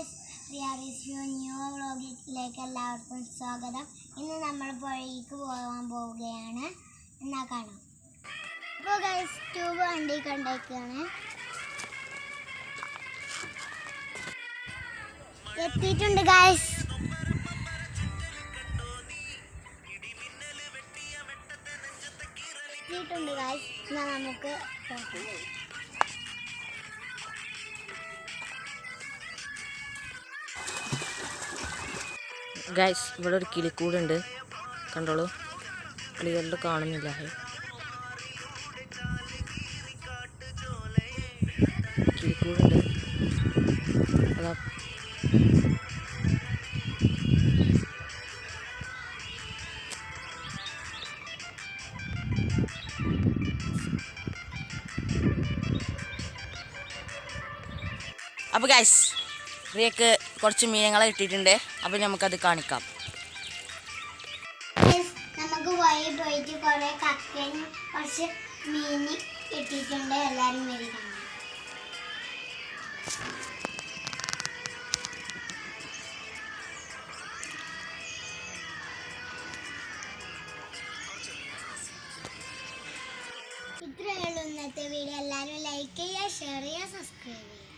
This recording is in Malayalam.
ഗൈസ് റിയാലിറ്റി ന്യൂ വ്ളോഗിലേക്ക് എല്ലാവർക്കും സ്വാഗതം. ഇന്ന് നമ്മൾ പുഴയ്ക്ക് പോകാൻ പോവുകയാണ്. എന്നാ കാണാം. അപ്പോൾ ഗൈസ് ട്യൂബ് വണ്ടി കണ്ടേക്കാണ്. എത്തിയിട്ടുണ്ട് ഗൈസ് എത്തിയിട്ടുണ്ട് ഗൈസ് എന്നാൽ നമുക്ക് ഗൈസ് ഇവിടെ ഒരു കിളിക്കൂടുണ്ട് കണ്ടോളൂ? ക്ലിയറിൽ കാണുന്നില്ല. കിളിക്കൂടുണ്ട് അതാ. അപ്പോൾ ഗൈസ് റിയക്ക് കുറച്ച് മീനങ്ങളെ ഇട്ടിട്ടുണ്ട് അപ്പോൾ നമുക്കത് കാണിക്കാം. നമുക്ക് വഴി പോയിട്ട് കുറെ കക്കയും കുറച്ച് മീൻ ഇട്ടിട്ടുണ്ട് എല്ലാവരും വരി ഇത്രയുള്ള ഇന്നത്തെ വീഡിയോ. എല്ലാവരും ലൈക്ക് ചെയ്യുക ഷെയർ ചെയ്യുക സബ്സ്ക്രൈബ് ചെയ്യുക.